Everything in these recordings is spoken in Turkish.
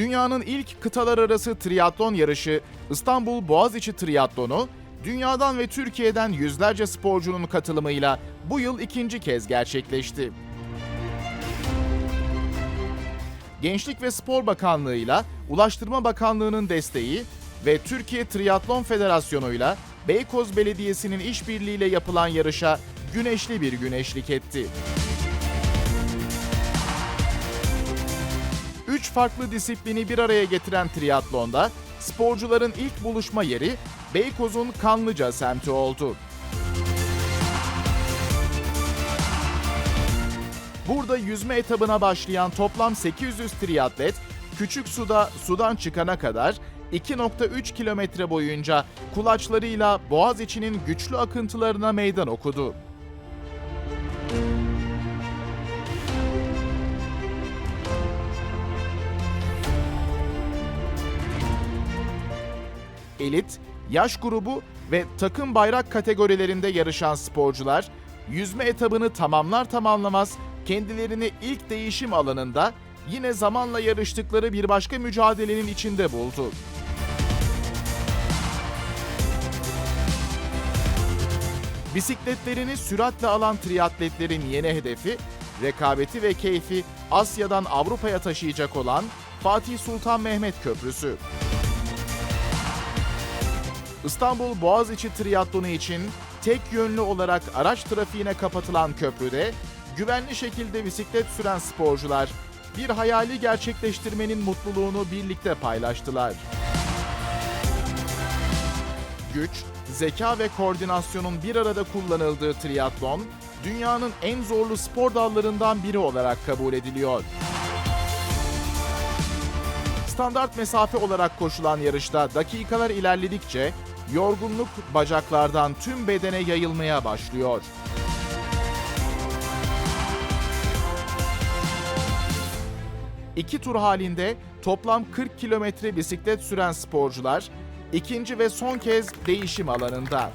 Dünyanın ilk kıtalar arası triatlon yarışı İstanbul Boğaziçi Triatlonu, dünyadan ve Türkiye'den yüzlerce sporcunun katılımıyla bu yıl ikinci kez gerçekleşti. Gençlik ve Spor Bakanlığı'yla Ulaştırma Bakanlığı'nın desteği ve Türkiye Triatlon Federasyonu'yla Beykoz Belediyesi'nin işbirliğiyle yapılan yarışa güneşli bir güneşlik etti. Farklı disiplini bir araya getiren triatlonda sporcuların ilk buluşma yeri Beykoz'un Kanlıca semti oldu. Burada yüzme etabına başlayan toplam 800 triatlet küçük suda sudan çıkana kadar 2.3 kilometre boyunca kulaçlarıyla boğaz içinin güçlü akıntılarına meydan okudu. Elit, yaş grubu ve takım bayrak kategorilerinde yarışan sporcular yüzme etabını tamamlar tamamlamaz kendilerini ilk değişim alanında yine zamanla yarıştıkları bir başka mücadelenin içinde buldu. Bisikletlerini süratle alan triatletlerin yeni hedefi, rekabeti ve keyfi Asya'dan Avrupa'ya taşıyacak olan Fatih Sultan Mehmet Köprüsü. İstanbul Boğaziçi Triatlonu için tek yönlü olarak araç trafiğine kapatılan köprüde güvenli şekilde bisiklet süren sporcular bir hayali gerçekleştirmenin mutluluğunu birlikte paylaştılar. Güç, zeka ve koordinasyonun bir arada kullanıldığı triatlon, dünyanın en zorlu spor dallarından biri olarak kabul ediliyor. Standart mesafe olarak koşulan yarışta dakikalar ilerledikçe yorgunluk bacaklardan tüm bedene yayılmaya başlıyor. İki tur halinde toplam 40 kilometre bisiklet süren sporcular ikinci ve son kez değişim alanında.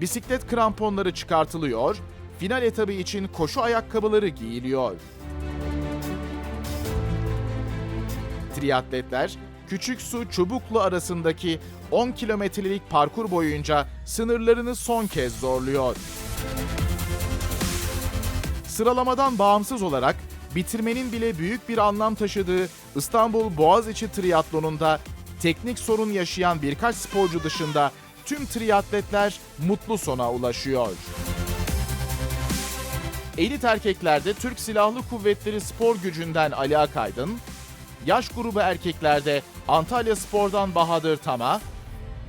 Bisiklet kramponları çıkartılıyor, final etabı için koşu ayakkabıları giyiliyor. Triatletler Küçük Su Çubuklu arasındaki 10 kilometrelik parkur boyunca sınırlarını son kez zorluyor. Sıralamadan bağımsız olarak bitirmenin bile büyük bir anlam taşıdığı İstanbul Boğaziçi Triatlonu'nda teknik sorun yaşayan birkaç sporcu dışında tüm triatletler mutlu sona ulaşıyor. Elit erkeklerde Türk Silahlı Kuvvetleri spor gücünden Ali Akaydın, yaş grubu erkeklerde Antalya Spor'dan Bahadır Tama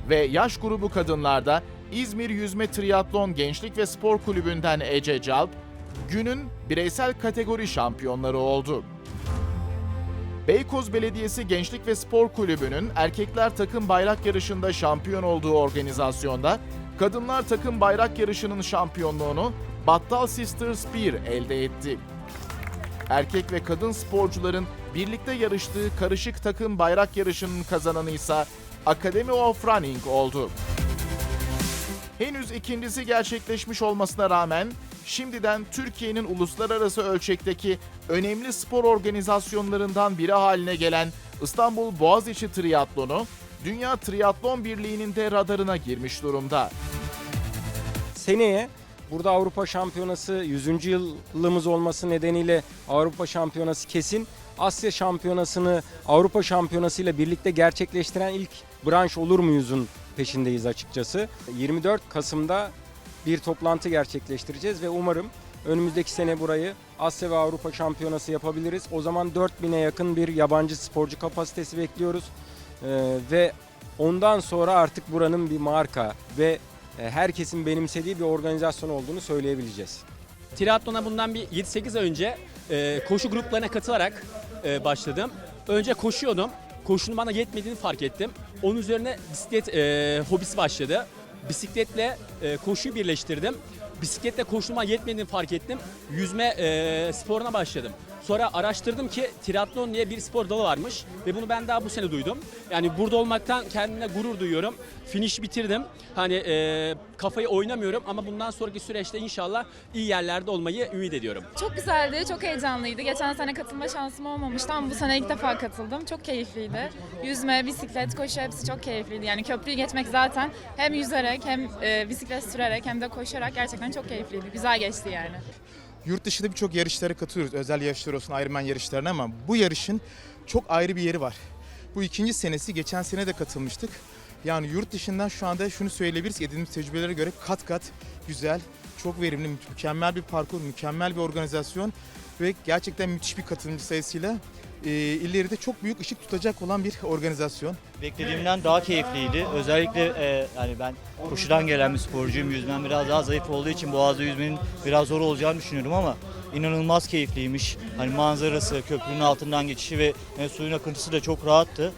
ve yaş grubu kadınlarda İzmir Yüzme Triatlon Gençlik ve Spor Kulübü'nden Ece Calp, günün bireysel kategori şampiyonları oldu. Beykoz Belediyesi Gençlik ve Spor Kulübü'nün erkekler takım bayrak yarışında şampiyon olduğu organizasyonda kadınlar takım bayrak yarışının şampiyonluğunu Battal Sisters 1 elde etti. Erkek ve kadın sporcuların birlikte yarıştığı karışık takım bayrak yarışının kazananı ise Academy of Running oldu. Henüz ikincisi gerçekleşmiş olmasına rağmen şimdiden Türkiye'nin uluslararası ölçekteki önemli spor organizasyonlarından biri haline gelen İstanbul Boğaziçi Triatlonu, Dünya Triatlon Birliği'nin de radarına girmiş durumda. seneye burada Avrupa Şampiyonası 100. yılımız olması nedeniyle Avrupa Şampiyonası kesin. Asya Şampiyonası'nı Avrupa Şampiyonası ile birlikte gerçekleştiren ilk branş olur muyuzun peşindeyiz açıkçası. 24 Kasım'da bir toplantı gerçekleştireceğiz ve umarım önümüzdeki sene burayı Asya ve Avrupa Şampiyonası yapabiliriz. O zaman 4000'e yakın bir yabancı sporcu kapasitesi bekliyoruz. Ee, ve ondan sonra artık buranın bir marka ve herkesin benimsediği bir organizasyon olduğunu söyleyebileceğiz. Triatlona bundan bir 7-8 ay önce e, koşu gruplarına katılarak e, başladım. Önce koşuyordum. Koşunun bana yetmediğini fark ettim. Onun üzerine bisiklet e, hobisi başladı. Bisikletle e, koşuyu birleştirdim. Bisikletle koşuma yetmediğini fark ettim. Yüzme e, sporuna başladım. Sonra araştırdım ki triatlon diye bir spor dalı varmış ve bunu ben daha bu sene duydum. Yani burada olmaktan kendime gurur duyuyorum. Finish bitirdim. Hani e, kafayı oynamıyorum ama bundan sonraki süreçte inşallah iyi yerlerde olmayı ümit ediyorum. Çok güzeldi, çok heyecanlıydı. Geçen sene katılma şansım olmamıştı ama bu sene ilk defa katıldım. Çok keyifliydi. Yüzme, bisiklet, koşu hepsi çok keyifliydi. Yani köprüyü geçmek zaten hem yüzerek hem e, bisiklet sürerek hem de koşarak gerçekten çok keyifliydi. Güzel geçti yani. Yurt dışında birçok yarışlara katılıyoruz. Özel yarışlar olsun, Ironman yarışlarına ama bu yarışın çok ayrı bir yeri var. Bu ikinci senesi, geçen sene de katılmıştık. Yani yurt dışından şu anda şunu söyleyebiliriz ki edindiğimiz tecrübelere göre kat kat güzel, çok verimli, mükemmel bir parkur, mükemmel bir organizasyon ve gerçekten müthiş bir katılımcı sayısıyla e, ileride çok büyük ışık tutacak olan bir organizasyon. Beklediğimden daha keyifliydi. Özellikle e, yani ben koşudan gelen bir sporcuyum. Yüzmem biraz daha zayıf olduğu için boğazda yüzmenin biraz zor olacağını düşünüyorum ama inanılmaz keyifliymiş. Hani manzarası, köprünün altından geçişi ve e, suyun akıntısı da çok rahattı.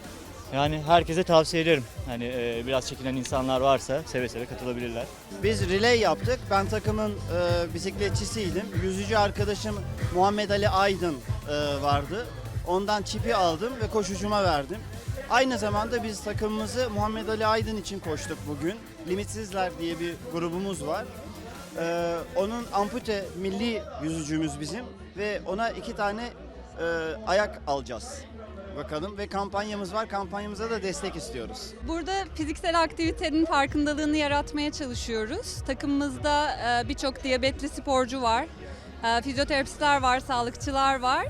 Yani herkese tavsiye ederim. Hani e, biraz çekinen insanlar varsa seve seve katılabilirler. Biz relay yaptık. Ben takımın e, bisikletçisiydim. Yüzücü arkadaşım Muhammed Ali Aydın e, vardı. Ondan çipi aldım ve koşucuma verdim. Aynı zamanda biz takımımızı Muhammed Ali Aydın için koştuk bugün. Limitsizler diye bir grubumuz var. E, onun ampute milli yüzücümüz bizim ve ona iki tane e, ayak alacağız. Bakalım ve kampanyamız var. Kampanyamıza da destek istiyoruz. Burada fiziksel aktivitenin farkındalığını yaratmaya çalışıyoruz. Takımımızda e, birçok diyabetli sporcu var, e, fizyoterapistler var, sağlıkçılar var.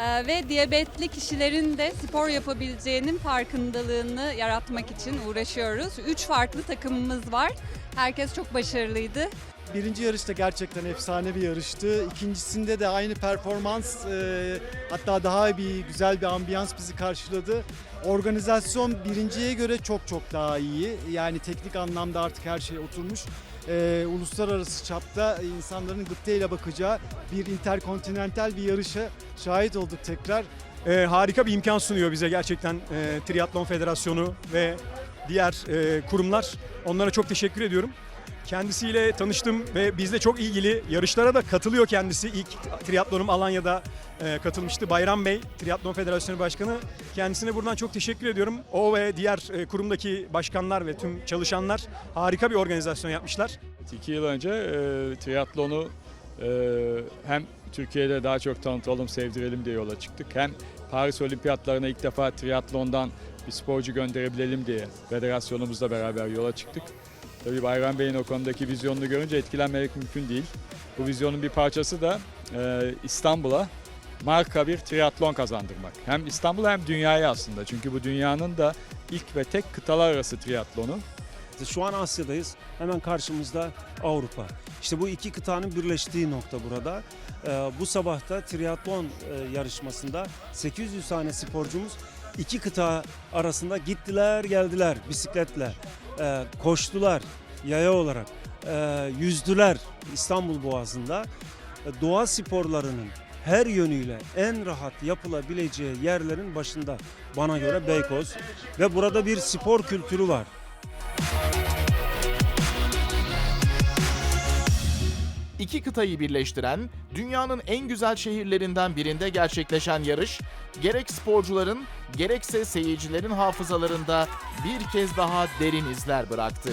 E, Ve diyabetli kişilerin de spor yapabileceğinin farkındalığını yaratmak için uğraşıyoruz. Üç farklı takımımız var. Herkes çok başarılıydı. Birinci yarışta gerçekten efsane bir yarıştı. İkincisinde de aynı performans e, hatta daha bir güzel bir ambiyans bizi karşıladı. Organizasyon birinciye göre çok çok daha iyi. Yani teknik anlamda artık her şey oturmuş. E, uluslararası çapta insanların gıptayla bakacağı bir interkontinental bir yarışa şahit olduk tekrar. Ee, harika bir imkan sunuyor bize gerçekten e, Triatlon Federasyonu ve diğer e, kurumlar. Onlara çok teşekkür ediyorum. Kendisiyle tanıştım ve bizle çok ilgili yarışlara da katılıyor kendisi. İlk triatlonum Alanya'da e, katılmıştı. Bayram Bey, Triatlon Federasyonu Başkanı. Kendisine buradan çok teşekkür ediyorum. O ve diğer e, kurumdaki başkanlar ve tüm çalışanlar harika bir organizasyon yapmışlar. İki yıl önce e, triatlonu hem Türkiye'de daha çok tanıtalım, sevdirelim diye yola çıktık. Hem Paris Olimpiyatlarına ilk defa triatlondan bir sporcu gönderebilelim diye federasyonumuzla beraber yola çıktık. Tabii Bayram Bey'in o konudaki vizyonunu görünce etkilenmemek mümkün değil. Bu vizyonun bir parçası da e, İstanbul'a marka bir triatlon kazandırmak. Hem İstanbul'a hem dünyaya aslında. Çünkü bu dünyanın da ilk ve tek kıtalar arası triatlonu. Şu an Asya'dayız. Hemen karşımızda Avrupa. İşte bu iki kıtanın birleştiği nokta burada. Ee, bu sabah da triatlon e, yarışmasında 800 tane sporcumuz iki kıta arasında gittiler geldiler bisikletle. Ee, koştular yaya olarak. Ee, yüzdüler İstanbul Boğazı'nda. Ee, doğa sporlarının her yönüyle en rahat yapılabileceği yerlerin başında bana göre Beykoz. Ve burada bir spor kültürü var. İki kıtayı birleştiren, dünyanın en güzel şehirlerinden birinde gerçekleşen yarış, gerek sporcuların gerekse seyircilerin hafızalarında bir kez daha derin izler bıraktı.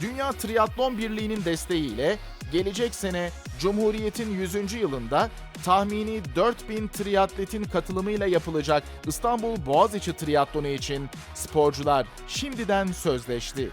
Dünya Triatlon Birliği'nin desteğiyle gelecek sene Cumhuriyet'in 100. yılında tahmini 4000 triatletin katılımıyla yapılacak İstanbul Boğaziçi Triatlonu için sporcular şimdiden sözleşti.